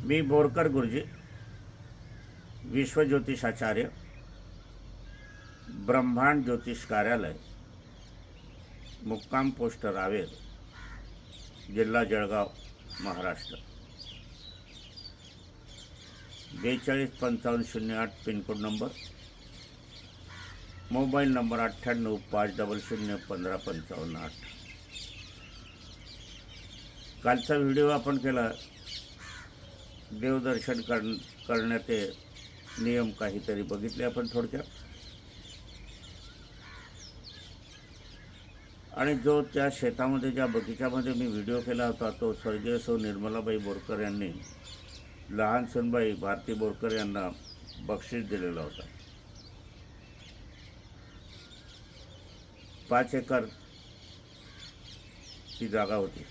मी बोरकर गुरुजी विश्वज्योतिषाचार्य ब्रह्मांड ज्योतिष कार्यालय मुक्काम पोस्ट रावेर जिल्हा जळगाव महाराष्ट्र. बेचाळीस पंचावन्न शून्य आठ पिनकोड नंबर मोबाईल नंबर अठ्ठ्याण्णव पाच डबल शून्य पंधरा पंचावन्न आठ. कालचा व्हिडिओ आपण केला देवदर्शन कर करण्याचे नियम काहीतरी बघितले आपण थोडक्यात. आणि जो त्या शेतामध्ये ज्या बगीच्यामध्ये मी व्हिडिओ केला होता तो स्वर्गीय सौ निर्मलाबाई बोरकर यांनी लहान सुनबाई भारती बोरकर यांना बक्षीस दिलेला होता. पाच एकर ही जागा होती.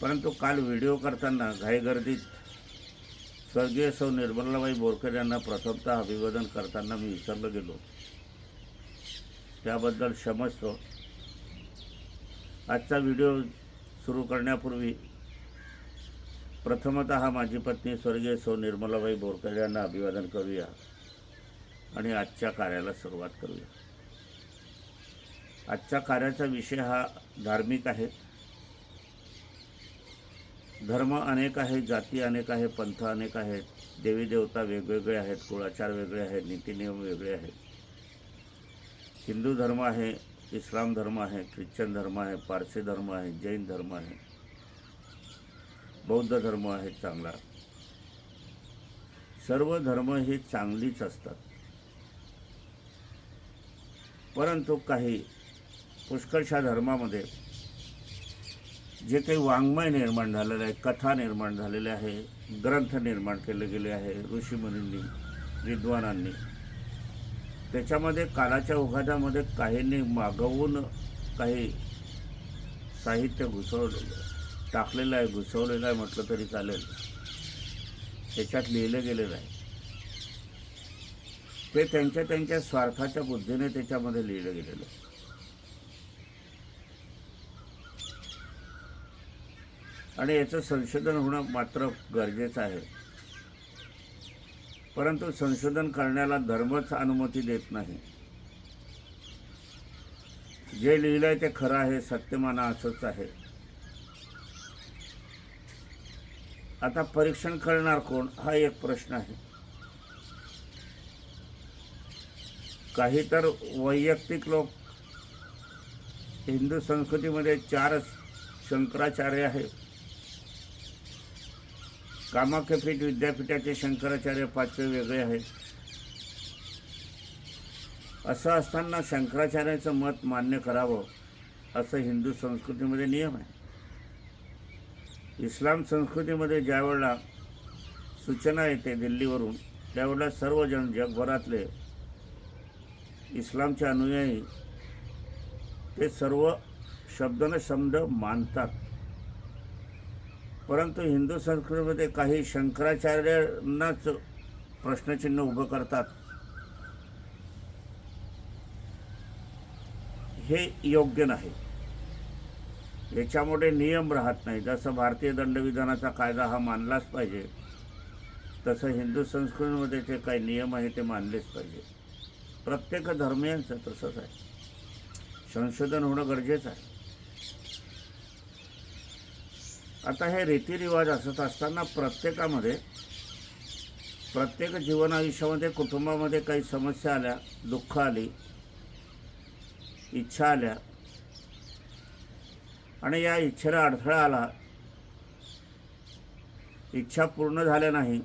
परंतु काल व्हिडिओ करताना घाईगर्दीत स्वर्गीय सौ निर्मलाबाई बोरकर यांना प्रथमतः अभिवादन करताना मी विसरलो गेलो. त्याबद्दल क्षमस्व. आजचा व्हिडिओ सुरू करण्यापूर्वी प्रथमत माझी पत्नी स्वर्गीय सौ निर्मलाबाई बोरकर यांना अभिवादन करूया आणि आजच्या कार्याला सुरुवात करूया. आजच्या कार्याचा विषय हा धार्मिक आहे. धर्म अनेक आहेत जाती अनेक आहे पंथ अनेक आहेत देवी देवता वेगवेगळे आहेत कुळाचार वेगळे आहेत नीतिनियम वेगळे आहेत. हिंदू धर्म आहे इस्लाम धर्म आहे ख्रिश्चन धर्म आहे पारसी धर्म आहे जैन धर्म आहे. बौद्ध धर्म आहे चांगला. सर्व धर्म हे चांगलीच असतात. परंतु काही पुष्कळशा धर्मामध्ये जे काही वाङ्मय निर्माण झालेलं आहे कथा निर्माण झालेल्या आहे ग्रंथ निर्माण केले गेले आहे ऋषीमुनींनी विद्वानांनी त्याच्यामध्ये कालाच्या उघाड्यामध्ये काहींनी मागवून काही साहित्य घुसवलेलं टाकलेलं आहे घुसवलेलं आहे म्हटलं तरी चालेल. त्याच्यात लिहिलं गेलेलं आहे. ते त्यांच्या त्यांच्या स्वार्थाच्या बुद्धीने त्याच्यामध्ये लिहिलं गेलेलं आहे. आणि याचं संशोधन होणं मात्र गरजेचं आहे. परंतु संशोधन करण्याला धर्मच अनुमती देत नाही. जे लिहिलं आहे ते खरं आहे सत्यमाना असंच आहे. आता परीक्षण करणार कोण? हा एक प्रश्न आहे. काही तर वैयक्तिक लोक हिंदू संस्कृतीमध्ये चार शंकराचार्य आहेत. कामाख्यापीठ विद्यापीठाचे शंकराचार्य पाचवे वेगळे आहेत. असं असताना शंकराचार्याचं मत मान्य करावं असं हिंदू संस्कृतीमध्ये नियम आहे. इस्लाम संस्कृतीमध्ये ज्यावेळेला सूचना येते दिल्लीवरून त्यावेळेला सर्वजण जगभरातले इस्लामचे अनुयायी ते सर्व शब्द शब्द मानतात. परंतु हिंदू संस्कृतीमध्ये काही शंकराचार्यांनाच प्रश्नचिन्ह उभं करतात. हे योग्य नाही. याच्यामुळे नियम राहत नाही जसं भारतीय दंडविधानाचा कायदा हा मानलाच पाहिजे तसं हिंदू संस्कृतीमध्ये जे काही नियम आहे ते मानलेच पाहिजे. प्रत्येक धर्मियांचं तसंच आहे. संशोधन होणं गरजेचं आहे. आता हे रीतिरिवाज असत असताना प्रत्येकामध्ये प्रत्येक जीवन आयुष्यामध्ये कुटुंबामध्ये काही समस्या आल्या दुःख आली इच्छा आल्या आणि या इच्छेला अडथळा आला इच्छा पूर्ण झाल्या नाही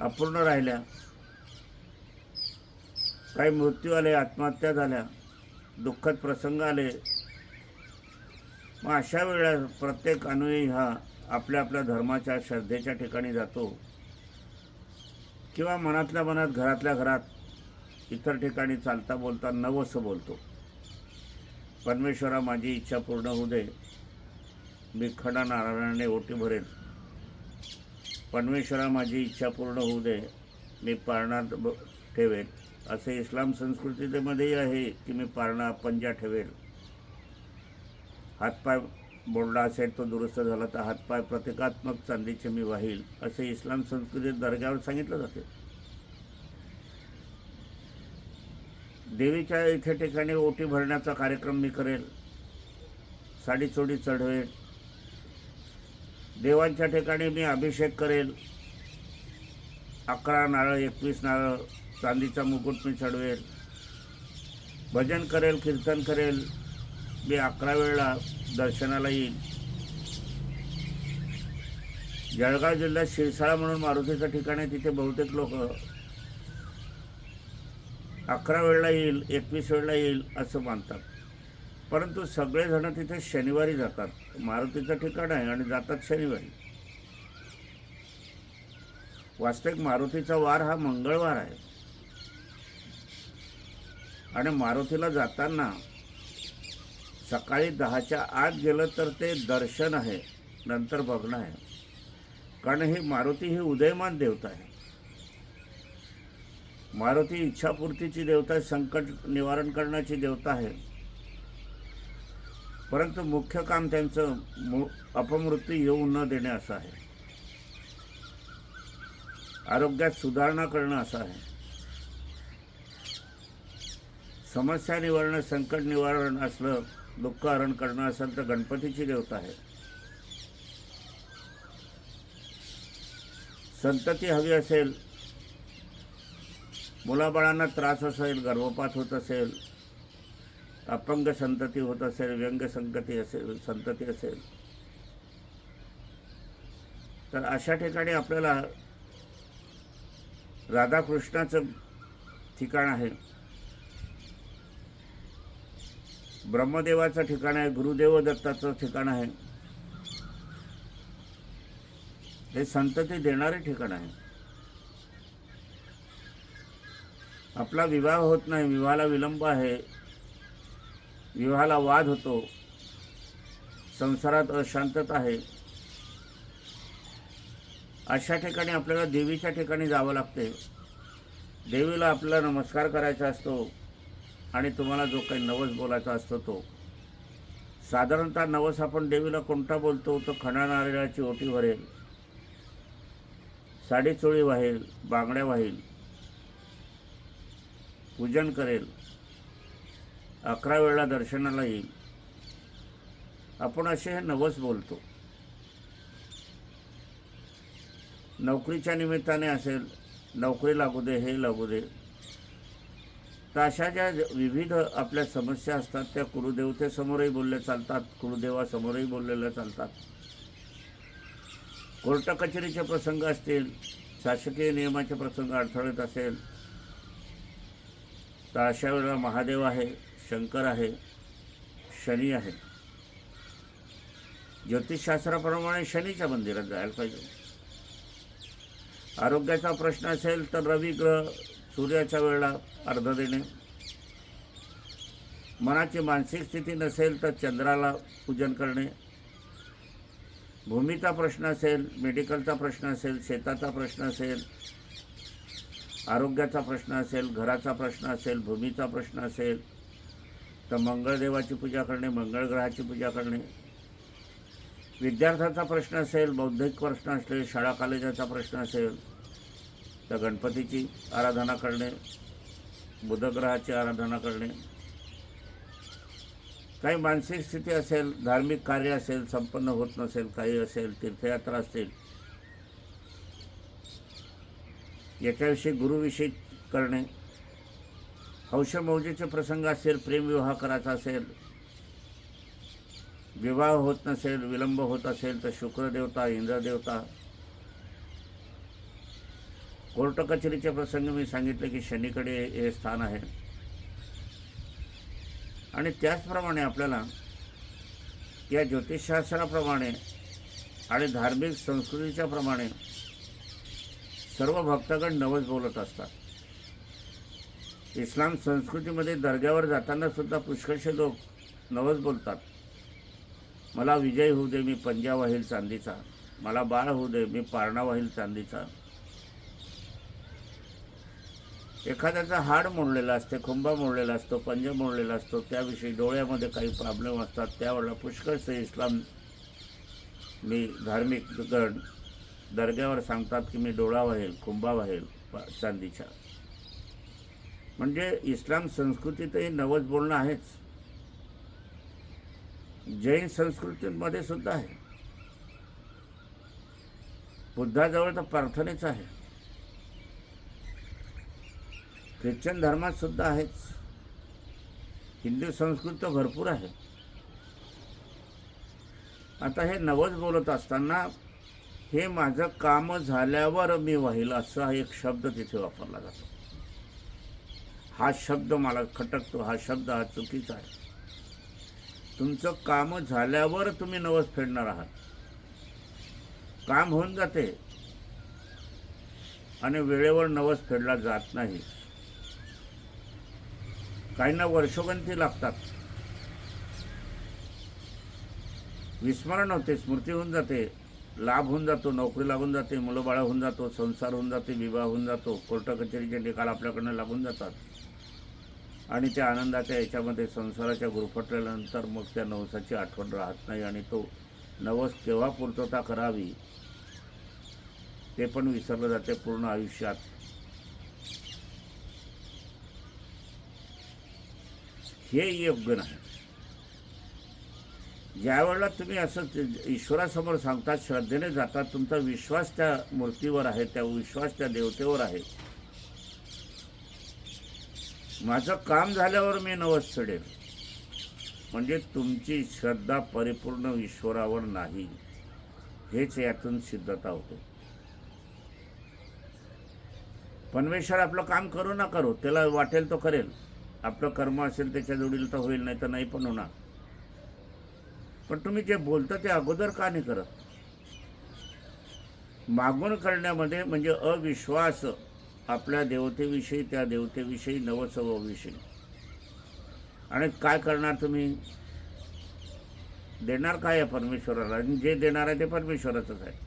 अपूर्ण राहिल्या काही मृत्यू आले आत्महत्या झाल्या दुःखद प्रसंग आले मग अशा वेळेला प्रत्येक अनुयायी हा आपल्या आपल्या धर्माच्या श्रद्धेच्या ठिकाणी जातो. किंवा मनातल्या मनात घरातल्या घरात इतर ठिकाणी चालता बोलता नवसं बोलतो. परमेश्वरा माझी इच्छा पूर्ण होऊ दे. मी खडा नारायणाने ओटी भरेन. परमेश्वरा माझी इच्छा पूर्ण होऊ दे. मी पारणात ब ठेवेन. असे इस्लाम संस्कृतीमध्येही आहे की मी पारणा पंजा ठेवेल हातपाय बोलणं असेल तो दुरुस्त झाला तर हातपाय प्रतिकात्मक चांदीचे मी वाहील असे इस्लाम संस्कृतीत दर्ग्यावर सांगितलं जाते. देवीच्या इथे ठिकाणी ओटी भरण्याचा कार्यक्रम मी करेल. साडीचोडी चढवेल. देवांच्या ठिकाणी मी अभिषेक करेल. अकरा नारळ एकवीस नारळ चांदीचा मुकुट मी चढवेल. भजन करेल कीर्तन करेल. मी अकरा वेळेला दर्शनाला येईल. जळगाव जिल्ह्यात शिरसाळा म्हणून मारुतीचं ठिकाण आहे तिथे बहुतेक लोक अकरा वेळेला येईल एकवीस वेळेला येईल असं मानतात. परंतु सगळेजण तिथे शनिवारी जातात. मारुतीचं ठिकाण आहे आणि जातात शनिवारी. वास्तविक मारुतीचा वार हा मंगळवार आहे. आणि मारुतीला जाताना सकाळी दहाच्या आत गेलं तर ते दर्शन आहे नंतर बघणं आहे. कारण ही मारुती ही उदयमान देवता आहे. मारुती इच्छापूर्तीची देवता आहे संकट निवारण करण्याची देवता आहे. परंतु मुख्य काम त्यांचं अपमृत्यू येऊ न देणे असं आहे. आरोग्यात सुधारणा करणं असं आहे. समस्या निवारण संकट निवारण असलं दुःख हरण करणं असेल तर गणपतीची देवता आहे. संतती हवी असेल मुलाबाळांना त्रास असेल गर्भपात होत असेल अपंग संतती होत असेल व्यंग संतती असेल संतती असेल तर अशा ठिकाणी आपल्याला राधाकृष्णाचं ठिकाण आहे. ब्रह्मदेवाचं ठिकाण आहे गुरुदेव दत्ताचं ठिकाण आहे. हे संतती देणारे ठिकाण आहे. आपला विवाह होत नाही विवाहाला विलंब आहे. विवाहाला वाद होतो. संसारात अशांतता आहे. अशा ठिकाणी आपल्याला देवीच्या ठिकाणी जावं लागते. देवीला आपला नमस्कार करायचा असतो. आणि तुम्हाला जो काही नवस बोलायचा असतो तो. साधारणतः नवस आपण देवीला कोणता बोलतो? तो खणा नारळाची ओटी भरेल साडीचोळी वाहील वाहेल बांगड्या वाहील पूजन करेल अकरा वेळा दर्शनाला येईल. आपण असे हे नवस बोलतो. नोकरीच्या निमित्ताने असेल नोकरी लागू दे हे लागू दे तर अशा ज्या विविध आपल्या समस्या असतात त्या कुरुदेवतेसमोरही बोलल्या चालतात कुरुदेवासमोरही बोललेल्या चालतात. कोर्ट कचेरीचे प्रसंग असतील शासकीय नियमाचे प्रसंग अडथळत असेल तर अशा वेळेला महादेव आहे शंकर आहे शनी आहे. ज्योतिषशास्त्राप्रमाणे शनीच्या मंदिरात जायला पाहिजे. आरोग्याचा प्रश्न असेल तर रवी ग्रह सूर्याच्या वेळेला अर्ध देणे. मनाची मानसिक स्थिती नसेल तर चंद्राला पूजन करणे. भूमीचा प्रश्न असेल मेडिकलचा प्रश्न असेल शेताचा प्रश्न असेल आरोग्याचा प्रश्न असेल घराचा प्रश्न असेल भूमीचा प्रश्न असेल तर मंगळदेवाची पूजा करणे मंगळग्रहाची पूजा करणे. विद्यार्थ्याचा प्रश्न असेल बौद्धिक प्रश्न असेल शाळा कॉलेजाचा प्रश्न असेल तर गणपतीची आराधना करणे बुधग्रहाची आराधना करणे. काही मानसिक स्थिती असेल धार्मिक कार्य असेल संपन्न होत नसेल काही असेल तीर्थयात्रा असतील याच्याविषयी गुरुविषयी करणे. हौशमौजेचे प्रसंग असेल प्रेमविवाह करायचा असेल विवाह होत नसेल विलंब होत असेल तर शुक्रदेवता इंद्रदेवता कोर्ट कचेरीचे प्रसंग मी सांगितलं की शनीकडे हे स्थान आहे. आणि त्याचप्रमाणे आपल्याला या ज्योतिषशास्त्राप्रमाणे आणि धार्मिक संस्कृतीच्या प्रमाणे सर्व भक्तगण नवस बोलत असतात. इस्लाम संस्कृतीमध्ये दर्ग्यावर जाताना सुद्धा पुष्कळशे लोक नवस बोलतात. मला विजय होऊ दे मी पंजा वाहील चांदीचा. मला बाळ होऊ दे मी पारणा वाहील चांदीचा. एखाद्याचा हाड मोडलेला असते खुंबा मोडलेला असतो पंजे मोडलेला असतो त्याविषयी डोळ्यामध्ये काही प्रॉब्लेम असतात त्यावेळेला पुष्कळसे इस्लाम मी धार्मिक गण दर्ग्यावर सांगतात की मी डोळा वाहेल खुंबा वाहेल चांदीच्या. म्हणजे इस्लाम संस्कृतीतही नवज बोलणं आहेच. जैन संस्कृतीमध्ये सुद्धा आहे. बुद्धाजवळ तर प्रार्थनेच आहे. ख्रिश्चन धर्मात सुद्धा आहेच. हिंदू संस्कृत तर भरपूर आहे. आता हे नवस बोलत असताना हे माझं काम झाल्यावर मी वाहिल असा एक शब्द तिथे वापरला जातो. हा शब्द मला खटकतो हा शब्द हा चुकीचा आहे. तुमचं काम झाल्यावर तुम्ही नवस फेडणार आहात. काम होऊन जाते. आणि वेळेवर नवस फेडला जात नाही. काहींना वर्षोगंती लागतात. विस्मरण होते स्मृती होऊन जाते. लाभ होऊन जातो नोकरी लागून जाते मुलंबाळं होऊन जातो संसार होऊन जाते विवाह होऊन जातो कोर्ट कचेरीचे निकाल आपल्याकडनं लागून जातात. आणि त्या आनंदाच्या याच्यामध्ये संसाराच्या गुरफटल्यानंतर मग त्या नवसाची आठवण राहत नाही आणि तो नवस केव्हा पूर्तता करावी ते पण विसरलं जाते पूर्ण आयुष्यात. हे योग्य नाही. ज्या वेळेला तुम्ही असं ईश्वरासमोर सांगतात श्रद्धेने जाता तुमचा विश्वास त्या मूर्तीवर आहे त्या विश्वास त्या देवतेवर आहे. माझं काम झाल्यावर मी नवस चढेल म्हणजे तुमची श्रद्धा परिपूर्ण ईश्वरावर नाही. हेच यातून सिद्धता होते. परमेश्वर आपलं काम करू ना करू त्याला वाटेल तो करेल. आपलं कर्म असेल त्याच्या जोडीला तर होईल नाही तर नाही पण होणार. पण तुम्ही जे बोलता ते अगोदर का नाही करत? मागून करण्यामध्ये म्हणजे अविश्वास आपल्या देवतेविषयी त्या देवतेविषयी नवसवविषयी. आणि काय करणार तुम्ही? देणार काय आहे परमेश्वराला? आणि जे देणार आहे ते परमेश्वराचंच आहे.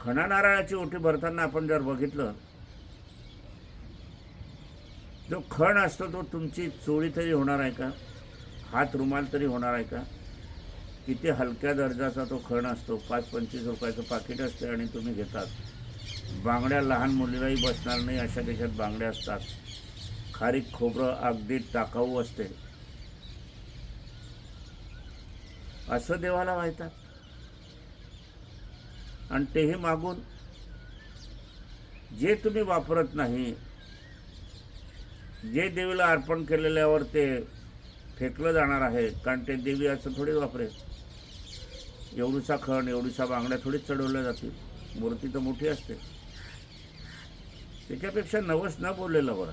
खणा नारळाची ओटी भरताना आपण जर बघितलं जो खण असतो तो तुमची चोरी तरी होणार आहे का? हात रुमाल तरी होणार आहे का? किती हलक्या दर्जाचा तो खण असतो. पाच पंचवीस रुपयाचं पाकिट असते आणि तुम्ही घेतात. बांगड्या लहान मुलीलाही बसणार नाही अशा देशात बांगड्या असतात. खारीक खोबरं अगदी टाकाऊ असते. असं देवाला वाहतात. आणि तेही मागून जे तुम्ही वापरत नाही जे देवीला अर्पण केलेल्यावर ते फेकलं जाणार आहे कारण ते देवी असं थोडी वापरेल. एवढीसा खण एवढीसा बांगड्या थोडीच चढवल्या जातील. मूर्ती तर मोठी असते. त्याच्यापेक्षा नवस न बोललेलं बरं.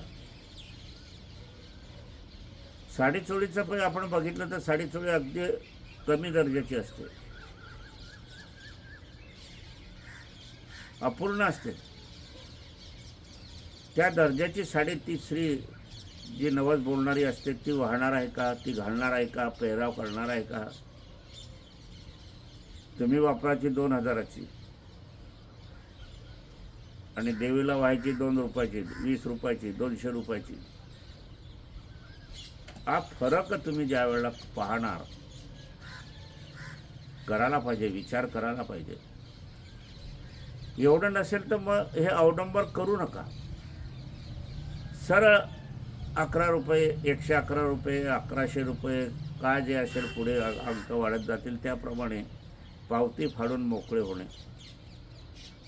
साडीचोळीचं पण आपण बघितलं तर साडीचोळी अगदी कमी दर्जाची असते. अपूर्ण असते. त्या दर्जाची साडी ती जी नवस बोलणारी असते ती वाहणार आहे का ती घालणार आहे का पेहराव करणार आहे का? तुम्ही वापराची दोन हजाराची. आणि देवीला व्हायची दोन रुपयाची वीस रुपयाची दोनशे रुपयाची. हा फरक तुम्ही ज्या वेळेला पाहणार करायला पाहिजे विचार करायला पाहिजे. एवढं नसेल तर मग हे अवडंबर करू नका. सरळ अकरा रुपये एकशे अकरा रुपये अकराशे रुपये काय जे असेल पुढे अंक वाढत जातील त्याप्रमाणे पावती फाडून मोकळे होणे.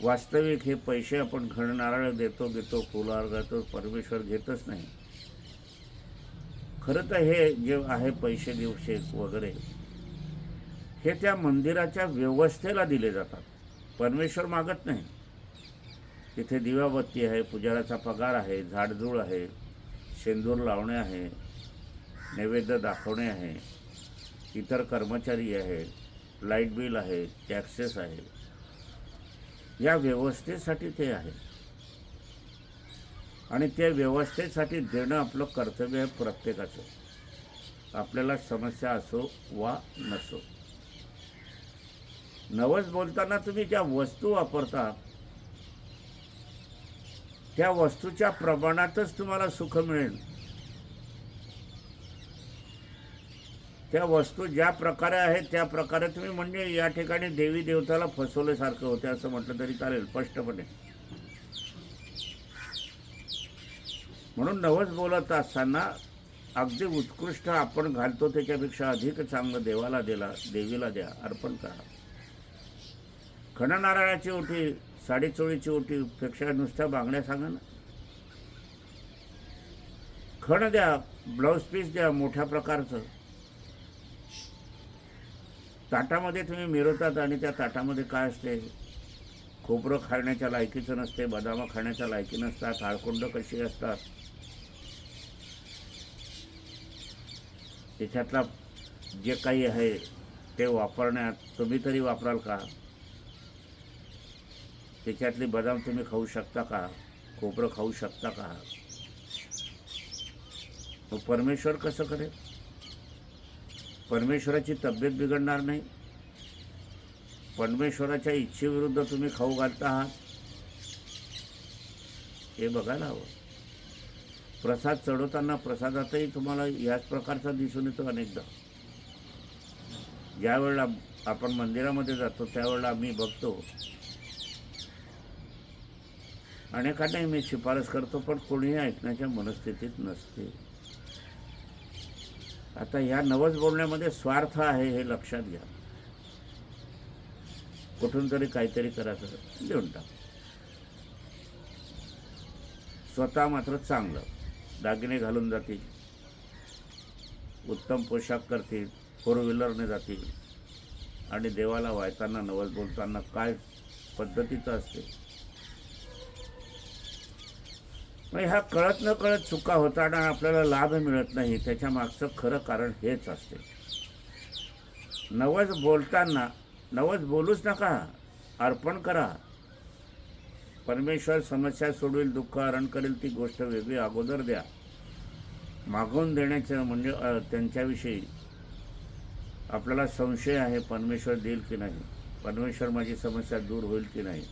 वास्तविक हे पैसे आपण घड नारळ देतो घेतो फुलार परमेश्वर घेतच नाही. खरं तर हे जे आहे पैसे दिवशे वगैरे हे त्या मंदिराच्या व्यवस्थेला दिले जातात. परमेश्वर मागत नाही. तिथे दिवाबत्ती आहे पुजाराचा पगार आहे झाडझूळ आहे. शेंदूर लावणे आहे नैवेद्य दाखवणे आहे इतर कर्मचारी आहे लाइट बिल आहे टॅक्सेस आहे. या व्यवस्थेसाठी ते आहे. आणि त्या व्यवस्थेसाठी देणं आपलं कर्तव्य आहे प्रत्येकाचं. आपल्याला समस्या असो वा नसो. नवस बोलताना तुम्ही ज्या वस्तू वापरता त्या वस्तूच्या प्रमाणातच तुम्हाला सुख मिळेल. त्या वस्तू ज्या प्रकारे आहेत त्या प्रकारे तुम्ही म्हणजे या ठिकाणी देवी देवताला फसवल्यासारखं होते असं म्हटलं तरी चालेल स्पष्टपणे. म्हणून नवस बोलत असताना अगदी उत्कृष्ट आपण घालतो त्याच्यापेक्षा अधिक चांगलं देवाला दिला देवीला द्या अर्पण करा. खणनारायणाची ओटी साडेचोळीची ओटी पेक्षा नुसत्या बांगड्या सांगा ना. खण द्या ब्लाऊज पीस द्या मोठ्या प्रकारचं. ताटामध्ये तुम्ही मिरवतात आणि त्या ताटामध्ये काय असते? खोबरं खाण्याच्या लायकीचं नसते बदामं खाण्याच्या लायकी नसतात हाळकुंड कशी असतात? त्याच्यातला जे काही आहे ते वापरण्यात तुम्ही तरी वापराल का? त्याच्यातले बदाम तुम्ही खाऊ शकता का? खोबरं खाऊ शकता का? मग परमेश्वर कसं करेल? परमेश्वराची तब्येत बिघडणार नाही. परमेश्वराच्या इच्छेविरुद्ध तुम्ही खाऊ घालता आहात. हे बघायला हवं हो. प्रसाद चढवताना प्रसादातही तुम्हाला याच प्रकारचा दिसून येतो अनेकदा. ज्यावेळेला आपण मंदिरामध्ये जातो त्यावेळेला आम्ही बघतो अनेकांनाही मी शिफारस करतो पण कोणीही ऐकण्याच्या मनस्थितीत नसते. आता ह्या नवस बोलण्यामध्ये स्वार्थ आहे हे लक्षात घ्या. कुठून तरी काहीतरी करायचं लिहून टाक. स्वतः मात्र चांगलं. दागिने घालून जातील. उत्तम पोशाख करतील. फोर व्हीलरने जातील. आणि देवाला वायताना नवस बोलताना काय पद्धतीचं असते? मग ह्या कळत न कळत चुका होताना आपल्याला लाभ मिळत नाही. त्याच्या मागचं खरं कारण हेच असते. नवज बोलताना नवज बोलूच नका. अर्पण करा. परमेश्वर समस्या सोडवेल दुःख हरण करेल ती गोष्ट वेगळी अगोदर द्या. मागून देण्याचं म्हणजे त्यांच्याविषयी आपल्याला संशय आहे परमेश्वर देईल की नाही? परमेश्वर माझी समस्या दूर होईल की नाही?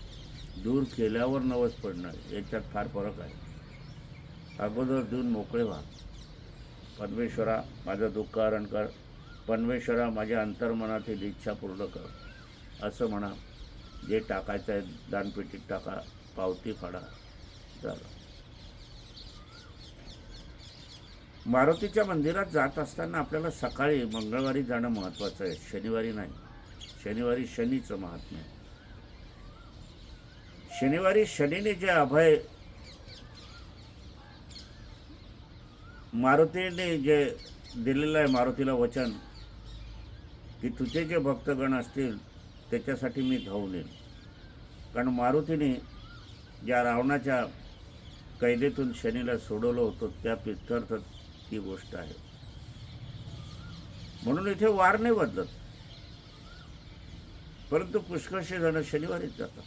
दूर केल्यावर नवस पडणार. याच्यात फार फरक आहे. अगोदर देऊन मोकळे व्हा. परमेश्वरा माझं दुःख हरण कर. परमेश्वरा माझ्या अंतर्मनातील इच्छा पूर्ण कर. असं म्हणा. जे टाकायचं आहे दानपेटीत टाका. पावती फाडा. झालं मारुतीच्या मंदिरात जात असताना आपल्याला सकाळी मंगळवारी जाणं महत्त्वाचं आहे. शनिवारी नाही. शनिवारी शनीचं महात्म्य आहे. शनिवारी शनीने जे अभय मारुतीने जे दिलेलं आहे मारुतीला वचन की तुझे जे भक्तगण असतील त्याच्यासाठी मी धावून येईन. कारण मारुतीने ज्या रावणाच्या कैदेतून शनीला सोडवलं होतं त्या पित्यर्थ ही गोष्ट आहे. म्हणून इथे वार नाही बदलत. परंतु पुष्कळशे जण शनिवारीच जातात.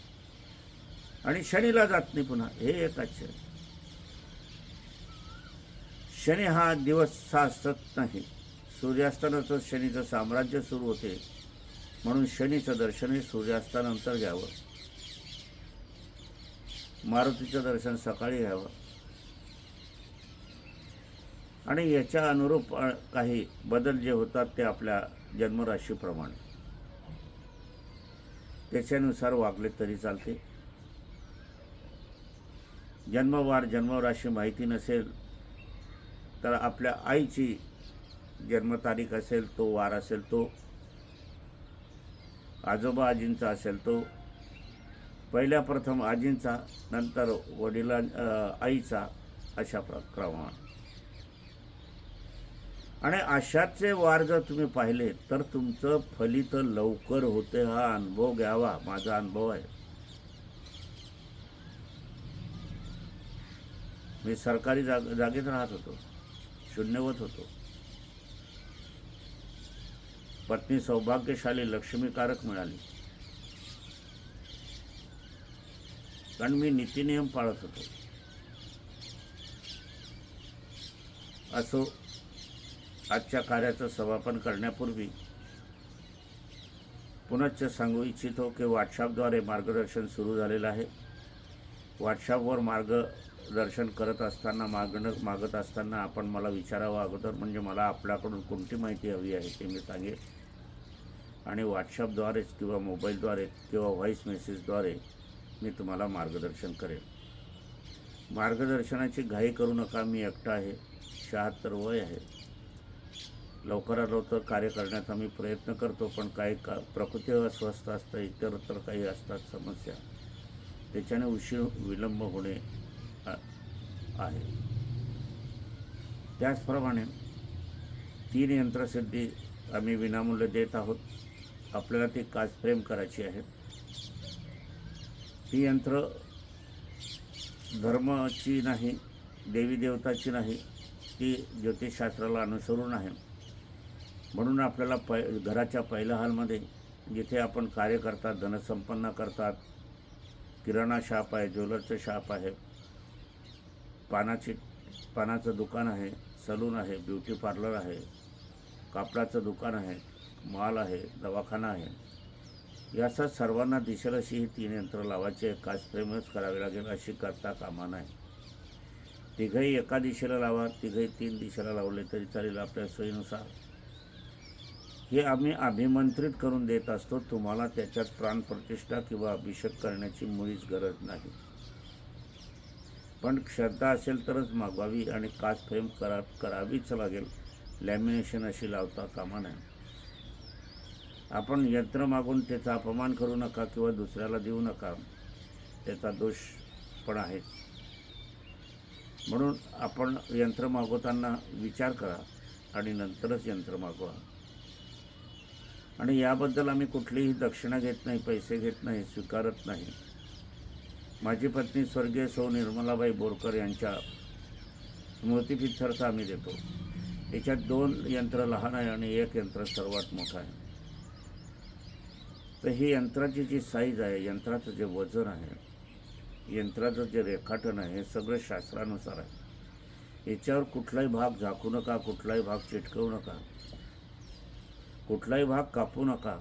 आणि शनीला जात नाही पुन्हा. हे एक आश्चर्य. शनी हा दिवस सासत नाही. सूर्यास्तानाचं शनीचं साम्राज्य सुरू होते. म्हणून शनीचं दर्शन हे सूर्यास्तानंतर घ्यावं. मारुतीचं दर्शन सकाळी घ्यावं. आणि याच्या अनुरूप काही बदल जे होतात ते आपल्या जन्मराशीप्रमाणे. त्याच्यानुसार वागले तरी चालते. जन्मवार जन्मराशी माहिती नसेल तर आपल्या आईची जन्मतारीख असेल तो वार असेल तो आजोबा आजींचा असेल तो पहिल्या प्रथम आजींचा नंतर वडिलां आईचा अशा प्रक्रमा आणि अशाचे वार जर तुम्ही पाहिले तर तुमचं फलित लवकर होते हा अनुभव घ्यावा माझा अनुभव आहे. मी सरकारी जाग जागेत राहत होतो. शून्यवत होतो. पत्नी सौभाग्यशाली लक्ष्मीकारक मिळाली. कारण मी नीतिनियम पाळत होतो. असो आजच्या कार्याचं समापन करण्यापूर्वी पुनश्च सांगू इच्छितो की व्हॉट्सअपद्वारे मार्गदर्शन सुरू झालेलं आहे. व्हॉट्सअपवर मार्ग दर्शन करत असताना मागणं मागत असताना आपण मला विचारावं अगोदर म्हणजे मला आपल्याकडून कोणती माहिती हवी आहे ते मी सांगेन. आणि व्हॉट्सअपद्वारेच किंवा मोबाईलद्वारे किंवा व्हॉईस मेसेजद्वारे मी तुम्हाला मार्गदर्शन करेन. मार्गदर्शनाची घाई करू नका मी एकटा आहे शहात्तर वय आहे. लवकरात लवकर कार्य करण्याचा मी प्रयत्न करतो पण काही का प्रकृती अस्वस्थ असतं इतरत्र काही असतात समस्या. त्याच्याने उशीर विलंब होणे आहे. त्याचप्रमाणे तीन यंत्रसिद्धी आम्ही विनामूल्य देत आहोत. आपल्याला ती काचप्रेम करायची आहे. ती यंत्र धर्माची नाही देवी देवताची नाही ती ज्योतिषशास्त्राला अनुसरून आहे. म्हणून आपल्याला पै घराच्या पहिल्या हॉलमध्ये जिथे आपण कार्य करतात धनसंपन्न करतात किराणा शाप आहे ज्वेलरचं शाप आहे पानाची पानाचं दुकान आहे सलून आहे ब्युटी पार्लर आहे कापडाचं दुकान आहे माल आहे दवाखाना आहे. यासह सर्वांना दिसेल अशी ही तीन यंत्र लावायची आहे. काच फ्रेमच करावी लागेल अशी करता कामा नाही तिघही एका दिशेला लावा तिघही तीन दिशेला लावले तरी चालेल आपल्या सोयीनुसार. हे आम्ही अभिमंत्रित करून देत असतो. तुम्हाला त्याच्यात प्राणप्रतिष्ठा किंवा अभिषेक करण्याची मुळीच गरज नाही. पण श्रद्धा असेल तरच मागवावी आणि काच फ्रेम करा करावीच लागेल. लॅमिनेशन अशी लावता कामा नये. आपण यंत्र मागून त्याचा अपमान करू नका किंवा दुसऱ्याला देऊ नका. त्याचा दोष पण आहे म्हणून आपण यंत्र मागवताना विचार करा आणि नंतरच यंत्र मागवा. आणि याबद्दल आम्ही कुठलीही दक्षिणा घेत नाही पैसे घेत नाही स्वीकारत नाही. माझी पत्नी स्वर्गीय सौ निर्मलाबाई बोरकर यांच्या स्मृतिपित्थर्थ आम्ही देतो. याच्यात दोन यंत्र लहान आहे आणि एक यंत्र सर्वात मोठं आहे. तर ही यंत्राची जी साईज आहे यंत्राचं जे वजन आहे यंत्राचं जे रेखाटन आहे हे सगळं शास्त्रानुसार आहे. याच्यावर कुठलाही भाग झाकू नका कुठलाही भाग चिटकवू नका कुठलाही भाग कापू नका.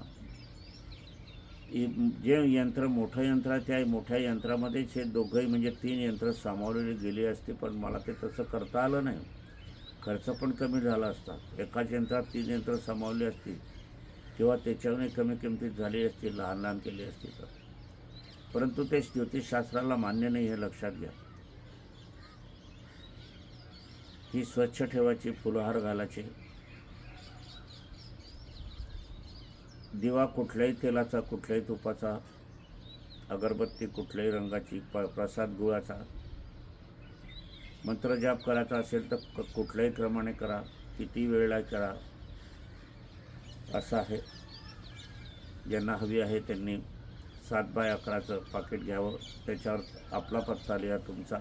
जे यंत्र मोठं यंत्र आहे त्या मोठ्या यंत्रामध्येच हे दोघंही म्हणजे तीन यंत्र सामावलेली गेली असते पण मला ते तसं करता आलं नाही. खर्च पण कमी झाला असता. एकाच यंत्रात तीन यंत्र सामावली असतील किंवा त्याच्याहूनही कमी किमतीत झाली असती लहान लहान केली असती तर. परंतु ते ज्योतिषशास्त्राला मान्य नाही हे लक्षात घ्या. ही स्वच्छ ठेवायची फुलहार घालायचे. दिवा कुठल्याही तेलाचा कुठल्याही तुपाचा अगरबत्ती कुठल्याही रंगाची प प्रसाद गुळाचा मंत्रजाप करायचा असेल तर क- कुठल्याही क्रमाने करा किती वेळेला करा असं आहे. ज्यांना हवी आहे त्यांनी सात बाय अकराचं पाकिट घ्यावं. त्याच्यावर आपला पत्ता लिहा तुमचा.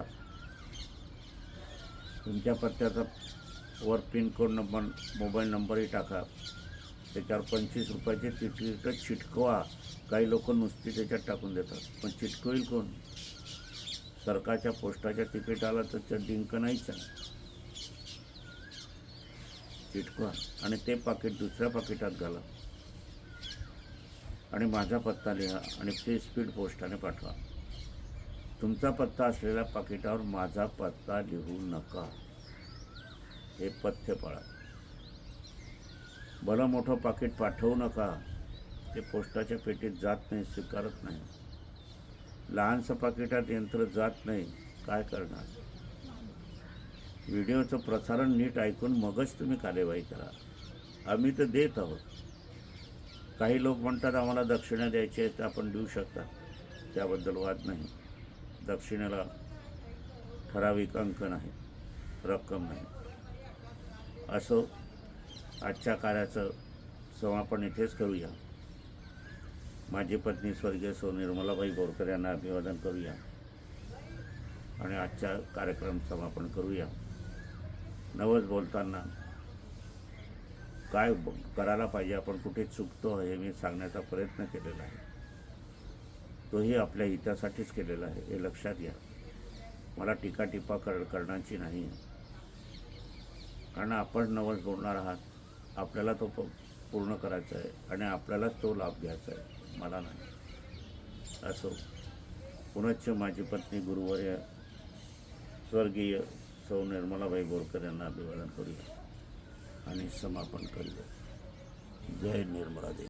तुमच्या पत्त्याचा वर पिनकोड नंबर मोबाईल नंबरही टाका. त्याच्यावर पंचवीस रुपयाचे तिकीट चिटकवा. काही लोक नुसती त्याच्यात टाकून देतात. पण चिटकवेल कोण? सरकारच्या पोस्टाच्या तिकिटाला तर त्या डिंक नाहीच आहे. चिटकवा. आणि ते पाकिट दुसऱ्या पाकिटात घाला. आणि माझा पत्ता लिहा आणि ते स्पीड पोस्टाने पाठवा. तुमचा पत्ता असलेल्या पाकिटावर माझा पत्ता लिहू नका. हे पथ्य पाळा. भलं मोठं पाकिट पाठवू नका. ते पोस्टाच्या पेटीत जात नाही स्वीकारत नाही. लहानसं पाकिटात यंत्र जात नाही काय करणार? व्हिडिओचं प्रसारण नीट ऐकून मगच तुम्ही कार्यवाही करा. आम्ही तर देत आहोत. काही लोक म्हणतात आम्हाला दक्षिणा द्यायची आहे तर आपण देऊ शकता. त्याबद्दल वाद नाही. दक्षिणेला ठराविक अंक नाही रक्कम नाही. असो आजच्या कार्याचं समापन इथेच करूया. माझी पत्नी स्वर्गीय सौ निर्मलाबाई बोरकर यांना अभिवादन करूया. आणि आजच्या कार्यक्रम समापन करूया. नवस बोलताना काय करायला पाहिजे आपण कुठे चुकतो हे मी सांगण्याचा प्रयत्न केलेला आहे. तोही आपल्या हितासाठीच केलेला आहे हे लक्षात घ्या. मला टीका टिपा कर करण्याची नाही. कारण आपण नवस बोलणार आहात. आपल्याला तो प- पूर्ण करायचा आहे आणि आपल्यालाच तो लाभ घ्यायचा आहे मला नाही. असो. पुनश्च माझी पत्नी गुरुवर्य स्वर्गीय सौ निर्मलाबाई बोरकर यांना अभिवादन करूया आणि समापन करूया. जय निर्मला देवी.